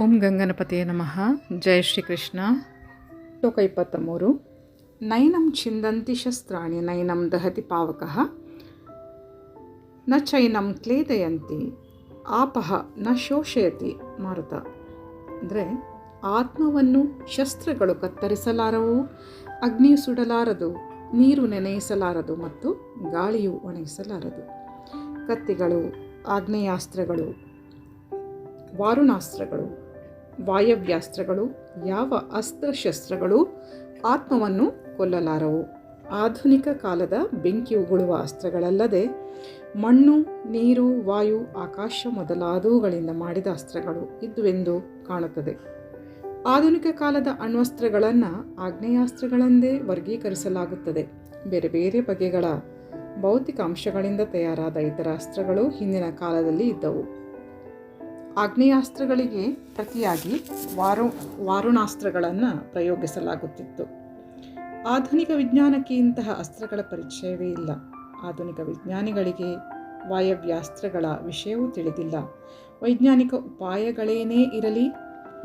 ಓಂ ಗಂಗನಪತಿಯ ನಮಃ. ಜಯ ಶ್ರೀಕೃಷ್ಣ. ಶ್ಲೋಕ ಇಪ್ಪತ್ತ ಮೂರು ನೈನಂ ಛಿಂದಂತಿ ಶಸ್ತ್ರಾಣಿ ನೈನಂ ದಹತಿ ಪಾವಕ. ನ ಚೈನಂ ಕ್ಲೇದಯಂತಿ, ಆಪಃ ನ ಶೋಷಯತಿ ಮಾರುತ. ಅಂದರೆ ಆತ್ಮವನ್ನು ಶಸ್ತ್ರಗಳು ಕತ್ತರಿಸಲಾರವು ಅಗ್ನಿ ಸುಡಲಾರದು, ನೀರು ನೆನೆಯಿಸಲಾರದು ಮತ್ತು ಗಾಳಿಯು ಒಣಗಿಸಲಾರದು. ಕತ್ತಿಗಳು ಆಗ್ನೇಯಾಸ್ತ್ರಗಳು ವಾರುಣಾಸ್ತ್ರಗಳು ವಾಯವ್ಯಾಸ್ತ್ರಗಳು, ಯಾವ ಅಸ್ತ್ರಶಸ್ತ್ರಗಳು ಆತ್ಮವನ್ನು ಕೊಲ್ಲಲಾರವು. ಆಧುನಿಕ ಕಾಲದ ಬೆಂಕಿ ಉಗುಳುವ ಅಸ್ತ್ರಗಳಲ್ಲದೆ ಮಣ್ಣು, ನೀರು, ವಾಯು, ಆಕಾಶ ಮೊದಲಾದವುಗಳಿಂದ ಮಾಡಿದ ಅಸ್ತ್ರಗಳು ಇದ್ದುವೆಂದು ಕಾಣುತ್ತದೆ. ಆಧುನಿಕ ಕಾಲದ ಅಣ್ವಸ್ತ್ರಗಳನ್ನು ಆಗ್ನೇಯಾಸ್ತ್ರಗಳೆಂದೇ ವರ್ಗೀಕರಿಸಲಾಗುತ್ತದೆ. ಬೇರೆ ಬೇರೆ ಬಗೆಗಳ ಭೌತಿಕ ಅಂಶಗಳಿಂದ ತಯಾರಾದ ಇತರ ಅಸ್ತ್ರಗಳು ಹಿಂದಿನ ಕಾಲದಲ್ಲಿ ಇದ್ದವು. ಆಗ್ನೇಯಾಸ್ತ್ರಗಳಿಗೆ ಪ್ರತಿಯಾಗಿ ವಾರು, ವಾರುಣಾಸ್ತ್ರಗಳನ್ನು ಪ್ರಯೋಗಿಸಲಾಗುತ್ತಿತ್ತು. ಆಧುನಿಕ ವಿಜ್ಞಾನಕ್ಕೆ ಇಂತಹ ಅಸ್ತ್ರಗಳ ಪರಿಚಯವೇ ಇಲ್ಲ. ಆಧುನಿಕ ವಿಜ್ಞಾನಿಗಳಿಗೆ ವಾಯವ್ಯಾಸ್ತ್ರಗಳ ವಿಷಯವೂ ತಿಳಿದಿಲ್ಲ. ವೈಜ್ಞಾನಿಕ ಉಪಾಯಗಳೇನೇ ಇರಲಿ,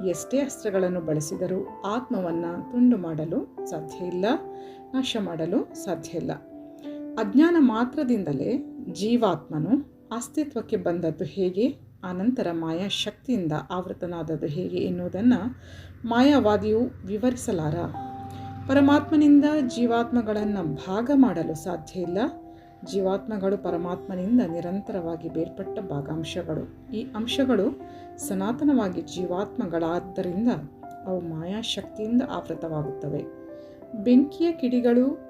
ಎಷ್ಟೇ ಅಸ್ತ್ರಗಳನ್ನು ಬಳಸಿದರೂ ಆತ್ಮವನ್ನು ತುಂಡು ಮಾಡಲು ಸಾಧ್ಯ ಇಲ್ಲ, ನಾಶ ಮಾಡಲು ಸಾಧ್ಯ ಇಲ್ಲ. ಅಜ್ಞಾನ ಮಾತ್ರದಿಂದಲೇ ಜೀವಾತ್ಮನು ಅಸ್ತಿತ್ವಕ್ಕೆ ಬಂದದ್ದು ಹೇಗೆ? ಆನಂತರ ಮಾಯಾ ಶಕ್ತಿಯಿಂದ ಆವೃತನಾದದ್ದು ಹೇಗೆ ಎನ್ನುವುದನ್ನು ಮಾಯಾವಾದಿಯು ವಿವರಿಸಲಾರ. ಪರಮಾತ್ಮನಿಂದ ಜೀವಾತ್ಮಗಳನ್ನು ಭಾಗ ಮಾಡಲು ಸಾಧ್ಯ ಇಲ್ಲ. ಜೀವಾತ್ಮಗಳು ಪರಮಾತ್ಮನಿಂದ ನಿರಂತರವಾಗಿ ಬೇರ್ಪಟ್ಟ ಭಾಗಾಂಶಗಳು. ಈ ಅಂಶಗಳು ಸನಾತನವಾಗಿ ಜೀವಾತ್ಮಗಳಾದ್ದರಿಂದ ಅವು ಮಾಯಾಶಕ್ತಿಯಿಂದ ಆವೃತವಾಗುತ್ತವೆ. ಬೆಂಕಿಯ ಕಿಡಿಗಳು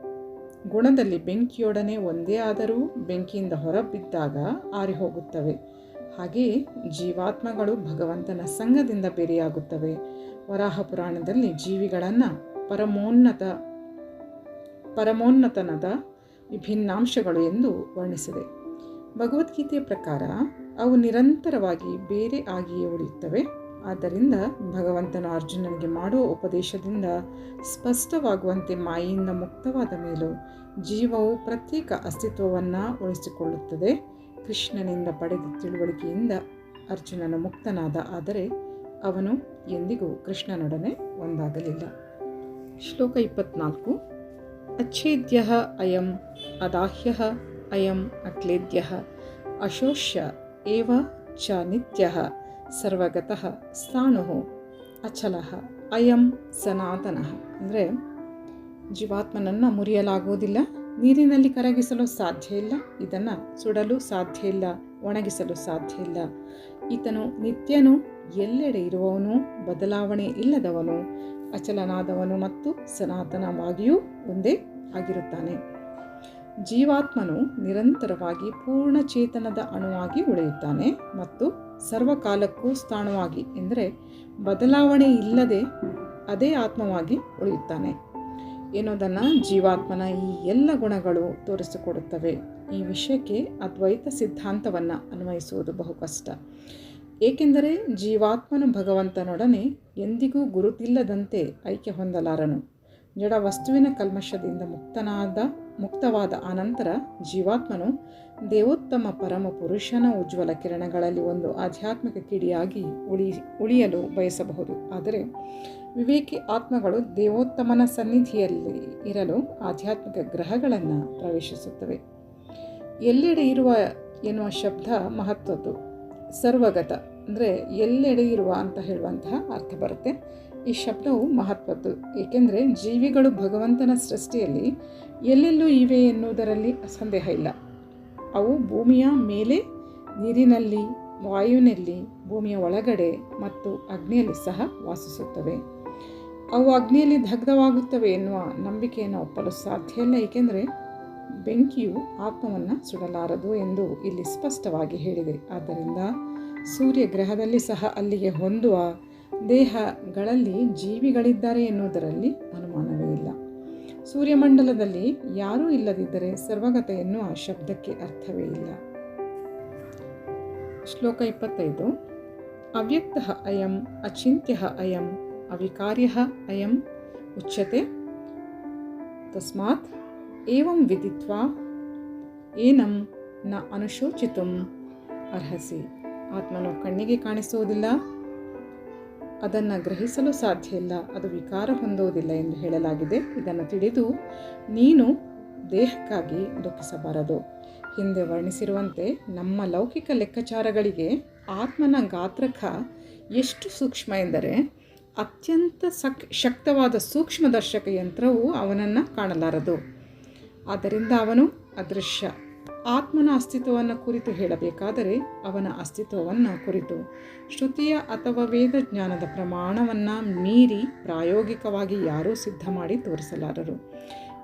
ಗುಣದಲ್ಲಿ ಬೆಂಕಿಯೊಡನೆ ಒಂದೇ ಆದರೂ ಬೆಂಕಿಯಿಂದ ಹೊರಬಿದ್ದಾಗ ಆರಿಹೋಗುತ್ತವೆ. ಹಾಗೆಯೇ ಜೀವಾತ್ಮಗಳು ಭಗವಂತನ ಸಂಘದಿಂದ ಬೇರೆಯಾಗುತ್ತವೆ. ವರಾಹ ಪುರಾಣದಲ್ಲಿ ಜೀವಿಗಳನ್ನು ಪರಮೋನ್ನತ, ಪರಮೋನ್ನತನದ ವಿಭಿನ್ನಾಂಶಗಳು ಎಂದು ವರ್ಣಿಸಿದೆ. ಭಗವದ್ಗೀತೆಯ ಪ್ರಕಾರ ಅವು ನಿರಂತರವಾಗಿ ಬೇರೆ ಆಗಿಯೇ ಉಳಿಯುತ್ತವೆ. ಆದ್ದರಿಂದ ಭಗವಂತನು ಅರ್ಜುನನಿಗೆ ಮಾಡುವ ಉಪದೇಶದಿಂದ ಸ್ಪಷ್ಟವಾಗುವಂತೆ ಮಾಯೆಯಿಂದ ಮುಕ್ತವಾದ ಮೇಲೂ ಜೀವವು ಪ್ರತ್ಯೇಕ ಅಸ್ತಿತ್ವವನ್ನು ಉಳಿಸಿಕೊಳ್ಳುತ್ತದೆ. ಕೃಷ್ಣನಿಂದ ಪಡೆದ ತಿಳುವಳಿಕೆಯಿಂದ ಅರ್ಜುನನ ಮುಕ್ತನಾದ, ಆದರೆ ಅವನು ಎಂದಿಗೂ ಕೃಷ್ಣನೊಡನೆ ಒಂದಾಗಲಿಲ್ಲ. ಶ್ಲೋಕ ಇಪ್ಪತ್ನಾಲ್ಕು. ಅಚ್ಛೇದ್ಯ ಅಯಂ ಅದಾಹ್ಯ ಅಯಂ ಅಕ್ಲೇದ್ಯ ಅಶೋಷ್ಯ ಏವ ಚ ನಿತ್ಯ ಸರ್ವಗತಃ ಸ್ಥಾಣು ಅಚಲ ಅಯಂ ಸನಾತನ. ಅಂದರೆ ಜೀವಾತ್ಮನನ್ನು ಮುರಿಯಲಾಗುವುದಿಲ್ಲ ನೀರಿನಲ್ಲಿ ಕರಗಿಸಲು ಸಾಧ್ಯ ಇಲ್ಲ, ಇದನ್ನು ಸುಡಲು ಸಾಧ್ಯ ಇಲ್ಲ, ಒಣಗಿಸಲು ಸಾಧ್ಯ ಇಲ್ಲ. ಈತನು ನಿತ್ಯನು ಎಲ್ಲೆಡೆ ಇರುವವನು, ಬದಲಾವಣೆ ಇಲ್ಲದವನು, ಅಚಲನಾದವನು ಮತ್ತು ಸನಾತನವಾಗಿಯೂ ಒಂದೇ ಆಗಿರುತ್ತಾನೆ. ಜೀವಾತ್ಮನು ನಿರಂತರವಾಗಿ ಪೂರ್ಣ ಚೇತನದ ಅಣುವಾಗಿ ಉಳಿಯುತ್ತಾನೆ ಮತ್ತು ಸರ್ವಕಾಲಕ್ಕೂ ಸ್ಥಾನವಾಗಿ ಎಂದರೆ ಬದಲಾವಣೆ ಇಲ್ಲದೆ ಅದೇ ಆತ್ಮವಾಗಿ ಉಳಿಯುತ್ತಾನೆ. ಎನ್ನುವುದನ್ನು ಜೀವಾತ್ಮನ ಈ ಎಲ್ಲ ಗುಣಗಳು ತೋರಿಸಿಕೊಡುತ್ತವೆ. ಈ ವಿಷಯಕ್ಕೆ ಅದ್ವೈತ ಸಿದ್ಧಾಂತವನ್ನು ಅನ್ವಯಿಸುವುದು ಬಹು ಕಷ್ಟ. ಏಕೆಂದರೆ ಜೀವಾತ್ಮನು ಭಗವಂತನೊಡನೆ ಎಂದಿಗೂ ಗುರುತಿಲ್ಲದಂತೆ ಐಕ್ಯ ಹೊಂದಲಾರನು. ಜಡ ವಸ್ತುವಿನ ಕಲ್ಮಶದಿಂದ ಮುಕ್ತನಾದ, ಮುಕ್ತವಾದ ಅನಂತರ ಜೀವಾತ್ಮನು ದೇವೋತ್ತಮ ಪರಮ ಪುರುಷನ ಉಜ್ವಲ ಕಿರಣಗಳಲ್ಲಿ ಒಂದು ಆಧ್ಯಾತ್ಮಿಕ ಕಿಡಿಯಾಗಿ ಉಳಿ, ಉಳಿಯಲು ಬಯಸಬಹುದು. ಆದರೆ ವಿವೇಕಿ ಆತ್ಮಗಳು ದೇವೋತ್ತಮನ ಸನ್ನಿಧಿಯಲ್ಲಿ ಇರಲು ಆಧ್ಯಾತ್ಮಿಕ ಗ್ರಹಗಳನ್ನು ಪ್ರವೇಶಿಸುತ್ತವೆ. ಎಲ್ಲೆಡೆ ಇರುವ ಎನ್ನುವ ಶಬ್ದ ಮಹತ್ವದ್ದು. ಸರ್ವಗತ ಅಂದರೆ ಎಲ್ಲೆಡೆ ಇರುವ ಅಂತ ಹೇಳುವಂತಹ ಅರ್ಥ ಬರುತ್ತೆ. ಈ ಶಬ್ದವು ಮಹತ್ವದ್ದು, ಏಕೆಂದರೆ ಜೀವಿಗಳು ಭಗವಂತನ ಸೃಷ್ಟಿಯಲ್ಲಿ ಎಲ್ಲೆಲ್ಲೂ ಇವೆ ಎನ್ನುವುದರಲ್ಲಿ ಸಂದೇಹ ಇಲ್ಲ. ಅವು ಭೂಮಿಯ ಮೇಲೆ, ನೀರಿನಲ್ಲಿ, ವಾಯುವಿನಲ್ಲಿ, ಭೂಮಿಯ ಒಳಗಡೆ ಮತ್ತು ಅಗ್ನಿಯಲ್ಲಿ ಸಹ ವಾಸಿಸುತ್ತವೆ. ಅವು ಅಗ್ನಿಯಲ್ಲಿ ದಗ್ಧವಾಗುತ್ತವೆ ಎನ್ನುವ ನಂಬಿಕೆಯನ್ನು ಒಪ್ಪಲು ಸಾಧ್ಯ ಇಲ್ಲ, ಏಕೆಂದರೆ ಬೆಂಕಿಯು ಆತ್ಮವನ್ನು ಸುಡಲಾರದು ಎಂದು ಇಲ್ಲಿ ಸ್ಪಷ್ಟವಾಗಿ ಹೇಳಿದೆ. ಆದ್ದರಿಂದ ಸೂರ್ಯ ಗ್ರಹದಲ್ಲಿ ಸಹ ಅಲ್ಲಿಗೆ ಹೊಂದುವ ದೇಹಗಳಲ್ಲಿ ಜೀವಿಗಳಿದ್ದಾರೆ ಎನ್ನುವುದರಲ್ಲಿ ಅನುಮಾನವೇ ಇಲ್ಲ. ಸೂರ್ಯಮಂಡಲದಲ್ಲಿ ಯಾರೂ ಇಲ್ಲದಿದ್ದರೆ ಸರ್ವಗತ ಎನ್ನುವ ಶಬ್ದಕ್ಕೆ ಅರ್ಥವೇ ಇಲ್ಲ. ಶ್ಲೋಕ ಇಪ್ಪತ್ತೈದು. ಅವ್ಯಕ್ತ ಅಯಂ, ಅಚಿಂತ್ಯ ಅಯಂ, ಅವಿಕಾರ್ಯ ಅಯಂ, ಉಚ್ಯತೆ, ತಸ್ಮಾತ್ ಏವಂ ವಿಧಿತ್ವ ಏನಂ ನ ಅನುಶೋಚಿತು ಅರ್ಹಸಿ. ಆತ್ಮನು ಕಣ್ಣಿಗೆ ಕಾಣಿಸುವುದಿಲ್ಲ. ಅದನ್ನು ಗ್ರಹಿಸಲು ಸಾಧ್ಯ ಇಲ್ಲ, ಅದು ವಿಕಾರ ಹೊಂದುವುದಿಲ್ಲ ಎಂದು ಹೇಳಲಾಗಿದೆ. ಇದನ್ನು ತಿಳಿದು ನೀನು ದೇಹಕ್ಕಾಗಿ ದುಃಖಿಸಬಾರದು. ಹಿಂದೆ ವರ್ಣಿಸಿರುವಂತೆ ನಮ್ಮ ಲೌಕಿಕ ಲೆಕ್ಕಾಚಾರಗಳಿಗೆ ಆತ್ಮನ ಗಾತ್ರಕ ಎಷ್ಟು ಸೂಕ್ಷ್ಮ ಎಂದರೆ ಅತ್ಯಂತ ಸಕ್, ಶಕ್ತವಾದ ಸೂಕ್ಷ್ಮದರ್ಶಕ ಯಂತ್ರವು ಅವನನ್ನು ಕಾಣಲಾರದು. ಆದ್ದರಿಂದ ಅವನು ಅದೃಶ್ಯ. ಆತ್ಮನ ಅಸ್ತಿತ್ವವನ್ನು ಕುರಿತು ಹೇಳಬೇಕಾದರೆ ಅವನ ಅಸ್ತಿತ್ವವನ್ನು ಕುರಿತು. ಶ್ರುತಿಯ ಅಥವಾ ವೇದ ಜ್ಞಾನದ ಪ್ರಮಾಣವನ್ನು ಮೀರಿ ಪ್ರಾಯೋಗಿಕವಾಗಿ ಯಾರೂ ಸಿದ್ಧ ಮಾಡಿ ತೋರಿಸಲಾರರು.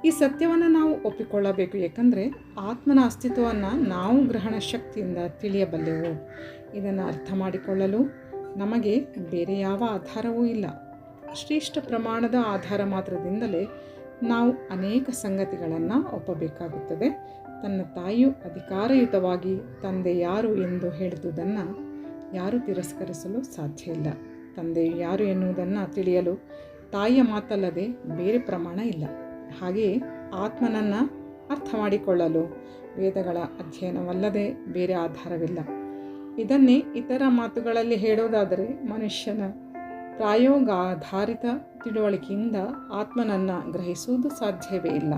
ಈ ಸತ್ಯವನ್ನು ನಾವು ಒಪ್ಪಿಕೊಳ್ಳಬೇಕು ಏಕೆಂದರೆ ಆತ್ಮನ ಅಸ್ತಿತ್ವವನ್ನು ನಾವು ಗ್ರಹಣ ಶಕ್ತಿಯಿಂದ ತಿಳಿಯಬಲ್ಲೆವು. ಇದನ್ನು ಅರ್ಥ ಮಾಡಿಕೊಳ್ಳಲು ನಮಗೆ ಬೇರೆ ಯಾವ ಆಧಾರವೂ ಇಲ್ಲ. ಶ್ರೇಷ್ಠ ಪ್ರಮಾಣದ ಆಧಾರ ಮಾತ್ರದಿಂದಲೇ ನಾವು ಅನೇಕ ಸಂಗತಿಗಳನ್ನು ಒಪ್ಪಬೇಕಾಗುತ್ತದೆ. ತನ್ನ ತಾಯಿಯು ಅಧಿಕಾರಯುತವಾಗಿ ತಂದೆ ಯಾರು ಎಂದು ಹೇಳಿದುದನ್ನು ಯಾರು ತಿರಸ್ಕರಿಸಲು ಸಾಧ್ಯ ಇಲ್ಲ. ತಂದೆ ಯಾರು ಎನ್ನುವುದನ್ನು ತಿಳಿಯಲು ತಾಯಿಯ ಮಾತಲ್ಲದೆ ಬೇರೆ ಪ್ರಮಾಣ ಇಲ್ಲ. ಹಾಗೆಯೇ ಆತ್ಮನನ್ನು ಅರ್ಥ ಮಾಡಿಕೊಳ್ಳಲು ವೇದಗಳ ಅಧ್ಯಯನವಲ್ಲದೆ ಬೇರೆ ಆಧಾರವಿಲ್ಲ. ಇದನ್ನೇ ಇತರ ಮಾತುಗಳಲ್ಲಿ ಹೇಳೋದಾದರೆ ಮನುಷ್ಯನ ಪ್ರಾಯೋಗಾಧಾರಿತ ತಿಳುವಳಿಕೆಯಿಂದ ಆತ್ಮನನ್ನು ಗ್ರಹಿಸುವುದು ಸಾಧ್ಯವೇ ಇಲ್ಲ.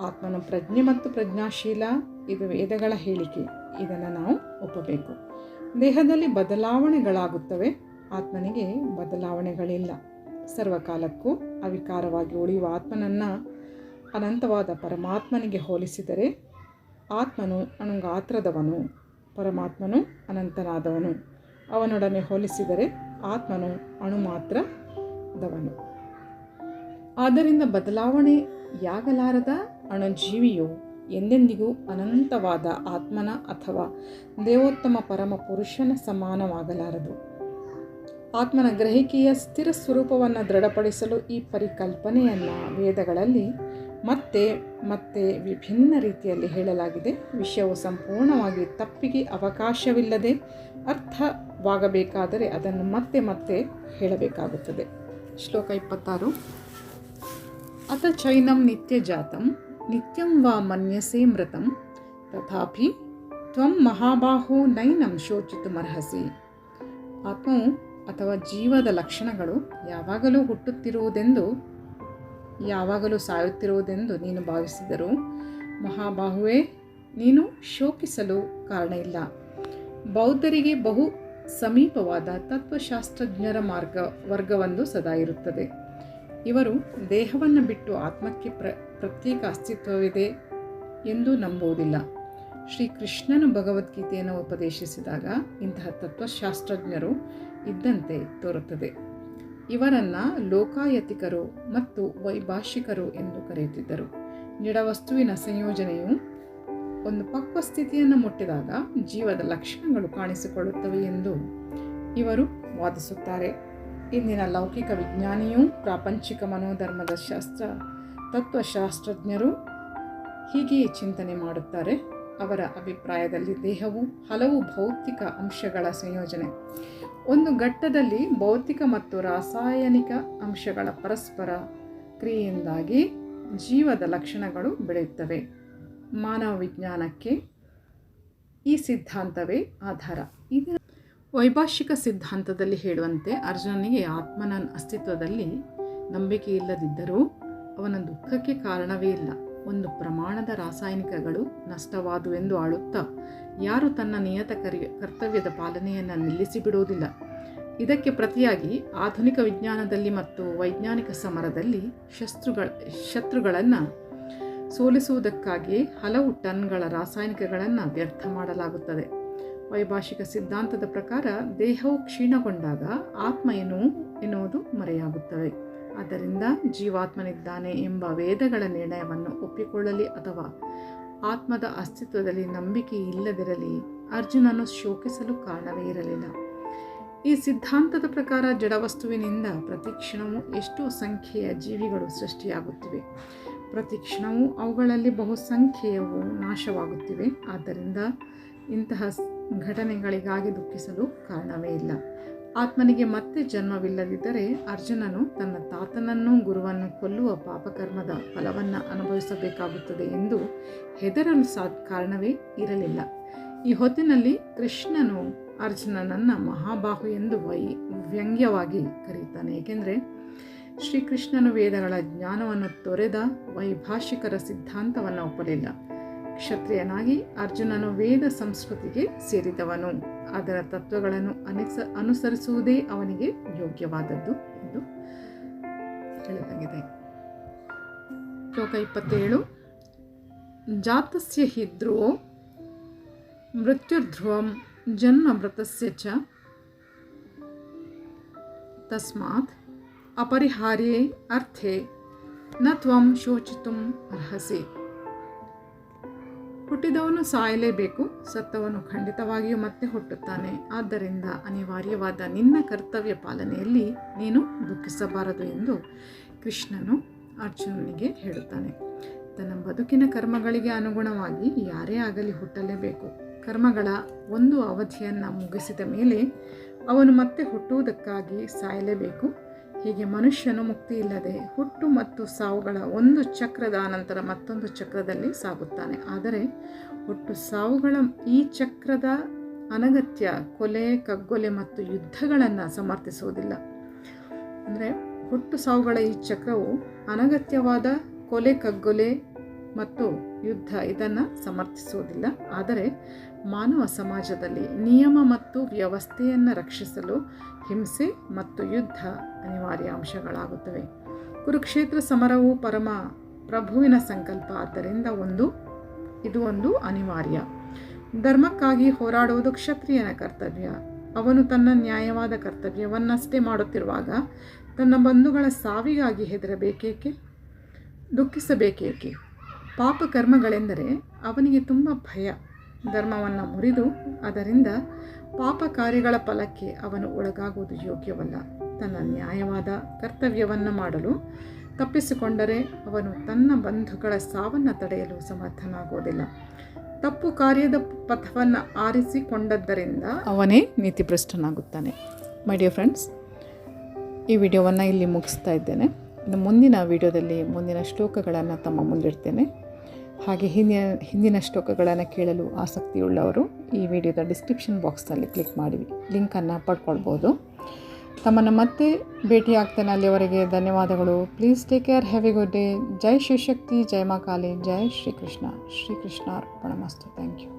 ಆತ್ಮನು ಪ್ರಜ್ಞೆ ಮತ್ತು ಪ್ರಜ್ಞಾಶೀಲ ಇದು ವೇದಗಳ ಹೇಳಿಕೆ. ಇದನ್ನು ನಾವು ಒಪ್ಪಬೇಕು. ದೇಹದಲ್ಲಿ ಬದಲಾವಣೆಗಳಾಗುತ್ತವೆ. ಆತ್ಮನಿಗೆ ಬದಲಾವಣೆಗಳಿಲ್ಲ. ಸರ್ವಕಾಲಕ್ಕೂ ಅವಿಕಾರವಾಗಿ ಉಳಿಯುವ ಆತ್ಮನನ್ನು ಅನಂತವಾದ ಪರಮಾತ್ಮನಿಗೆ ಹೋಲಿಸಿದರೆ ಆತ್ಮನು ಅಣುಗಾತ್ರದವನು ಪರಮಾತ್ಮನು ಅನಂತನಾದವನು. ಅವನೊಡನೆ ಹೋಲಿಸಿದರೆ ಆತ್ಮನು ಅಣು ಮಾತ್ರದವನು ಆದ್ದರಿಂದ ಬದಲಾವಣೆಯಾಗಲಾರದ ಅಣುಜೀವಿಯು ಎಂದೆಂದಿಗೂ ಅನಂತವಾದ ಆತ್ಮನ ಅಥವಾ ದೇವೋತ್ತಮ ಪರಮ ಪುರುಷನ ಸಮಾನವಾಗಲಾರದು. ಆತ್ಮನ ಗ್ರಹಿಕೆಯ ಸ್ಥಿರ ಸ್ವರೂಪವನ್ನು ದೃಢಪಡಿಸಲು ಈ ಪರಿಕಲ್ಪನೆಯನ್ನು ವೇದಗಳಲ್ಲಿ ಮತ್ತೆ ಮತ್ತೆ ವಿಭಿನ್ನ ರೀತಿಯಲ್ಲಿ ಹೇಳಲಾಗಿದೆ. ವಿಷಯವು ಸಂಪೂರ್ಣವಾಗಿ ತಪ್ಪಿಗೆ ಅವಕಾಶವಿಲ್ಲದೆ ಅರ್ಥವಾಗಬೇಕಾದರೆ ಅದನ್ನು ಮತ್ತೆ ಮತ್ತೆ ಹೇಳಬೇಕಾಗುತ್ತದೆ. ಶ್ಲೋಕ ಇಪ್ಪತ್ತಾರು. ಅಥ ಚೈನಂ ನಿತ್ಯಜಾತಂ. ನಿತ್ಯಂ ವಾ ಮನ್ಯಸೆ ಮೃತಂ ತಥಾಪಿ ತ್ವಂ ಮಹಾಬಾಹೋ ನೈನಂ ಶೋಚಿತುಮರ್ಹಸಿ ಆತ್ಮವು ಅಥವಾ ಜೀವದ ಲಕ್ಷಣಗಳು ಯಾವಾಗಲೂ ಹುಟ್ಟುತ್ತಿರುವುದೆಂದು, ಯಾವಾಗಲೂ ಸಾಯುತ್ತಿರುವುದೆಂದು ನೀನು ಭಾವಿಸಿದರು ಮಹಾಬಾಹುವೇ, ನೀನು ಶೋಕಿಸಲು ಕಾರಣ ಇಲ್ಲ. ಬೌದ್ಧರಿಗೆ ಬಹು ಸಮೀಪವಾದ ತತ್ವಶಾಸ್ತ್ರಜ್ಞರ ಮಾರ್ಗ, ವರ್ಗವೊಂದು ಸದಾ ಇರುತ್ತದೆ. ಇವರು ದೇಹವನ್ನು ಬಿಟ್ಟು ಆತ್ಮಕ್ಕೆ ಪ್ರ ಪ್ರತ್ಯೇಕ ಅಸ್ತಿತ್ವವಿದೆ ಎಂದು ನಂಬುವುದಿಲ್ಲ. ಶ್ರೀಕೃಷ್ಣನು ಭಗವದ್ಗೀತೆಯನ್ನು ಉಪದೇಶಿಸಿದಾಗ ಇಂತಹ ತತ್ವಶಾಸ್ತ್ರಜ್ಞರು ಇದ್ದಂತೆ ತೋರುತ್ತದೆ. ಇವರನ್ನು ಲೋಕಾಯತಿಕರು ಮತ್ತು ವೈಭಾಷಿಕರು ಎಂದು ಕರೆಯುತ್ತಿದ್ದರು. ಜಡವಸ್ತುವಿನ ಸಂಯೋಜನೆಯು ಒಂದು ಪಕ್ವ ಸ್ಥಿತಿಯನ್ನು ಮುಟ್ಟಿದಾಗ ಜೀವದ ಲಕ್ಷಣಗಳು ಕಾಣಿಸಿಕೊಳ್ಳುತ್ತವೆ ಎಂದು ಇವರು ವಾದಿಸುತ್ತಾರೆ. ಇಂದಿನ ಲೌಕಿಕ ವಿಜ್ಞಾನಿಯೂ ಪ್ರಾಪಂಚಿಕ ಮನೋಧರ್ಮದ ಶಾಸ್ತ್ರ ತತ್ವಶಾಸ್ತ್ರಜ್ಞರು ಹೀಗೆಯೇ ಚಿಂತನೆ ಮಾಡುತ್ತಾರೆ. ಅವರ ಅಭಿಪ್ರಾಯದಲ್ಲಿ ದೇಹವು ಹಲವು ಭೌತಿಕ ಅಂಶಗಳ ಸಂಯೋಜನೆ. ಒಂದು ಘಟ್ಟದಲ್ಲಿ ಭೌತಿಕ ಮತ್ತು ರಾಸಾಯನಿಕ ಅಂಶಗಳ ಪರಸ್ಪರ ಕ್ರಿಯೆಯಿಂದಾಗಿ ಜೀವದ ಲಕ್ಷಣಗಳು ಬೆಳೆಯುತ್ತವೆ. ಮಾನವ ವಿಜ್ಞಾನಕ್ಕೆ ಈ ಸಿದ್ಧಾಂತವೇ ಆಧಾರ. ಇದು ವೈಭಾಷಿಕ ಸಿದ್ಧಾಂತದಲ್ಲಿ ಹೇಳುವಂತೆ ಅರ್ಜುನನಿಗೆ ಆತ್ಮನ ಅಸ್ತಿತ್ವದಲ್ಲಿ ನಂಬಿಕೆ ಇಲ್ಲದಿದ್ದರೂ ಅವನ ದುಃಖಕ್ಕೆ ಕಾರಣವೇ ಇಲ್ಲ. ಒಂದು ಪ್ರಮಾಣದ ರಾಸಾಯನಿಕಗಳು ನಷ್ಟವಾದುವೆಂದು ಆಳುತ್ತಾ, ಯಾರು ತನ್ನ ನಿಯತ ಕರಿ, ಕರ್ತವ್ಯದ ಪಾಲನೆಯನ್ನು ನಿಲ್ಲಿಸಿ ಬಿಡುವುದಿಲ್ಲ ಇದಕ್ಕೆ ಪ್ರತಿಯಾಗಿ ಆಧುನಿಕ ವಿಜ್ಞಾನದಲ್ಲಿ ಮತ್ತು ವೈಜ್ಞಾನಿಕ ಸಮರದಲ್ಲಿ ಶಸ್ತ್ರುಗಳ, ಶತ್ರುಗಳನ್ನು ಸೋಲಿಸುವುದಕ್ಕಾಗಿ ಹಲವು ಟನ್ಗಳ ರಾಸಾಯನಿಕಗಳನ್ನು ವ್ಯರ್ಥ ಮಾಡಲಾಗುತ್ತದೆ. ವೈಭಾಷಿಕ ಸಿದ್ಧಾಂತದ ಪ್ರಕಾರ ದೇಹವು ಕ್ಷೀಣಗೊಂಡಾಗ ಆತ್ಮ ಏನು ಎನ್ನುವುದು ಮರೆಯಾಗುತ್ತವೆ. ಆದ್ದರಿಂದ ಜೀವಾತ್ಮನಿದ್ದಾನೆ ಎಂಬ ವೇದಗಳ ನಿರ್ಣಯವನ್ನು ಒಪ್ಪಿಕೊಳ್ಳಲಿ ಅಥವಾ ಆತ್ಮದ ಅಸ್ತಿತ್ವದಲ್ಲಿ ನಂಬಿಕೆ ಇಲ್ಲದಿರಲಿ, ಅರ್ಜುನನು ಶೋಕಿಸಲು ಕಾರಣವೇ ಇರಲಿಲ್ಲ. ಈ ಸಿದ್ಧಾಂತದ ಪ್ರಕಾರ ಜಡವಸ್ತುವಿನಿಂದ ಪ್ರತಿಕ್ಷಣವೂ ಎಷ್ಟೋ ಸಂಖ್ಯೆಯ ಜೀವಿಗಳು ಸೃಷ್ಟಿಯಾಗುತ್ತಿವೆ. ಪ್ರತಿಕ್ಷಣವೂ ಅವುಗಳಲ್ಲಿ ಬಹುಸಂಖ್ಯೆಯವು ನಾಶವಾಗುತ್ತಿವೆ. ಆದ್ದರಿಂದ ಇಂತಹ ಘಟನೆಗಳಿಗಾಗಿ ದುಃಖಿಸಲು ಕಾರಣವೇ ಇಲ್ಲ. ಆತ್ಮನಿಗೆ ಮತ್ತೆ ಜನ್ಮವಿಲ್ಲದಿದ್ದರೆ ಅರ್ಜುನನು ತನ್ನ ತಾತನನ್ನೂ ಗುರುವನ್ನು ಕೊಲ್ಲುವ ಪಾಪಕರ್ಮದ ಫಲವನ್ನು ಅನುಭವಿಸಬೇಕಾಗುತ್ತದೆ ಎಂದು ಹೆದರಲು ಸಾ ಕಾರಣವೇ ಇರಲಿಲ್ಲ. ಈ ಹೊತ್ತಿನಲ್ಲಿ ಕೃಷ್ಣನು ಅರ್ಜುನನನ್ನು ಮಹಾಬಾಹು ಎಂದು ವೈ ವ್ಯಂಗ್ಯವಾಗಿ ಕರೆಯುತ್ತಾನೆ. ಏಕೆಂದರೆ ಶ್ರೀಕೃಷ್ಣನು ವೇದಗಳ ಜ್ಞಾನವನ್ನು ತೊರೆದ ವೈಭಾಷಿಕರ ಸಿದ್ಧಾಂತವನ್ನು ಒಪ್ಪಲಿಲ್ಲ. ಕ್ಷತ್ರಿಯನಾಗಿ ಅರ್ಜುನನು ವೇದ ಸಂಸ್ಕೃತಿಗೆ ಸೇರಿದವನು. ಅದರ ತತ್ವಗಳನ್ನು ಅನಿಸ, ಅನುಸರಿಸುವುದೇ ಅವನಿಗೆ ಯೋಗ್ಯವಾದದ್ದು ಎಂದು ಹೇಳಲಾಗಿದೆ. ಶ್ಲೋಕ ಇಪ್ಪತ್ತೇಳು. ಜಾತಸ್ಯ ಹಿ ಧ್ರುವೋ ಮೃತ್ಯುರ್ಧ್ರುವಂ ಜನ್ಮ ಮೃತಸ್ಯ ಚ. ತಸ್ಮಾತ್ ಅಪರಿಹಾರ್ಯೇ ಅರ್ಥೆ ನ ತ್ವಂ ಶೋಚಿತು ಅರ್ಹಸಿ. ಹುಟ್ಟಿದವನು ಸಾಯಲೇಬೇಕು, ಸತ್ತವನು ಖಂಡಿತವಾಗಿಯೂ ಮತ್ತೆ ಹುಟ್ಟುತ್ತಾನೆ. ಆದ್ದರಿಂದ ಅನಿವಾರ್ಯವಾದ ನಿನ್ನ ಕರ್ತವ್ಯ ಪಾಲನೆಯಲ್ಲಿ ನೀನು ದುಃಖಿಸಬಾರದು ಎಂದು ಕೃಷ್ಣನು ಅರ್ಜುನನಿಗೆ ಹೇಳುತ್ತಾನೆ. ತನ್ನ ಬದುಕಿನ ಕರ್ಮಗಳಿಗೆ ಅನುಗುಣವಾಗಿ ಯಾರೇ ಆಗಲಿ ಹುಟ್ಟಲೇಬೇಕು. ಕರ್ಮಗಳ ಒಂದು ಅವಧಿಯನ್ನು ಮುಗಿಸಿದ ಮೇಲೆ ಅವನು ಮತ್ತೆ ಹುಟ್ಟುವುದಕ್ಕಾಗಿ ಸಾಯಲೇಬೇಕು. ಹೀಗೆ ಮನುಷ್ಯನು ಮುಕ್ತಿ ಇಲ್ಲದೆ ಹುಟ್ಟು ಮತ್ತು ಸಾವುಗಳ ಒಂದು ಚಕ್ರದ ಅನಂತರ ಮತ್ತೊಂದು ಚಕ್ರದಲ್ಲಿ ಸಾಗುತ್ತಾನೆ. ಆದರೆ ಹುಟ್ಟು ಸಾವುಗಳ ಈ ಚಕ್ರದ ಅನಗತ್ಯ ಕೊಲೆ, ಕಗ್ಗೊಲೆ ಮತ್ತು ಯುದ್ಧಗಳನ್ನು ಸಮರ್ಥಿಸುವುದಿಲ್ಲ. ಅಂದರೆ ಹುಟ್ಟು ಸಾವುಗಳ ಈ ಚಕ್ರವು ಅನಗತ್ಯವಾದ ಕೊಲೆ, ಕಗ್ಗೊಲೆ ಮತ್ತು ಯುದ್ಧ ಇದನ್ನು ಸಮರ್ಥಿಸುವುದಿಲ್ಲ. ಆದರೆ ಮಾನವ ಸಮಾಜದಲ್ಲಿ ನಿಯಮ ಮತ್ತು ವ್ಯವಸ್ಥೆಯನ್ನು ರಕ್ಷಿಸಲು ಹಿಂಸೆ ಮತ್ತು ಯುದ್ಧ ಅನಿವಾರ್ಯ ಅಂಶಗಳಾಗುತ್ತವೆ. ಕುರುಕ್ಷೇತ್ರ ಸಮರವು ಪರಮ ಪ್ರಭುವಿನ ಸಂಕಲ್ಪ. ಆದ್ದರಿಂದ ಒಂದು, ಇದು ಒಂದು ಅನಿವಾರ್ಯ. ಧರ್ಮಕ್ಕಾಗಿ ಹೋರಾಡುವುದು ಕ್ಷತ್ರಿಯನ ಕರ್ತವ್ಯ. ಅವನು ತನ್ನ ನ್ಯಾಯವಾದ ಕರ್ತವ್ಯವನ್ನಷ್ಟೇ ಮಾಡುತ್ತಿರುವಾಗ ತನ್ನ ಬಂಧುಗಳ ಸಾವಿಗಾಗಿ ಹೆದರಬೇಕೇಕೆ? ದುಃಖಿಸಬೇಕೇಕೆ? ಪಾಪ ಕರ್ಮಗಳೆಂದರೆ ಅವನಿಗೆ ತುಂಬ ಭಯ. ಧರ್ಮವನ್ನು ಮುರಿದು ಅದರಿಂದ ಪಾಪ ಕಾರ್ಯಗಳ ಫಲಕ್ಕೆ ಅವನು ಒಳಗಾಗುವುದು ಯೋಗ್ಯವಲ್ಲ. ತನ್ನ ನ್ಯಾಯವಾದ ಕರ್ತವ್ಯವನ್ನು ಮಾಡಲು ತಪ್ಪಿಸಿಕೊಂಡರೆ ಅವನು ತನ್ನ ಬಂಧುಗಳ ಸಾವನ್ನು ತಡೆಯಲು ಸಮರ್ಥನಾಗುವುದಿಲ್ಲ. ತಪ್ಪು ಕಾರ್ಯದ ಪಥವನ್ನು ಆರಿಸಿಕೊಂಡದ್ದರಿಂದ ಅವನೇ ನೀತಿಭ್ರಷ್ಟನಾಗುತ್ತಾನೆ. ಮೈ ಡಿಯರ್ ಫ್ರೆಂಡ್ಸ್ ಈ ವಿಡಿಯೋವನ್ನು ಇಲ್ಲಿ ಮುಗಿಸ್ತಾ ಇದ್ದೇನೆ. ಮುಂದಿನ ವಿಡಿಯೋದಲ್ಲಿ ಮುಂದಿನ ಶ್ಲೋಕಗಳನ್ನು ತಮ್ಮ ಮುಂದಿಡ್ತೇನೆ. ಹಾಗೆ ಹಿಂದಿನ ಹಿಂದಿನ ಶ್ಲೋಕಗಳನ್ನು ಕೇಳಲು ಆಸಕ್ತಿಯುಳ್ಳವರು ಈ ವಿಡಿಯೋದ ಡಿಸ್ಕ್ರಿಪ್ಷನ್ ಬಾಕ್ಸ್ನಲ್ಲಿ ಕ್ಲಿಕ್ ಮಾಡಿ. ಲಿಂಕನ್ನು ಪಡ್ಕೊಳ್ಬೋದು. ತಮ್ಮನ್ನು ಮತ್ತೆ ಭೇಟಿಯಾಗ್ತಾನೆ ಆಗ್ತೇನೆ ಅಲ್ಲಿವರೆಗೆ. ಧನ್ಯವಾದಗಳು. Please take care have a good day ಜೈ ಶಿವಶಕ್ತಿ ಜೈ ಮಾ ಕಾಲಿ. ಜೈ ಶ್ರೀಕೃಷ್ಣ. ಶ್ರೀಕೃಷ್ಣ ಅರ್ಪಣಮಸ್ತು ಥ್ಯಾಂಕ್ ಯು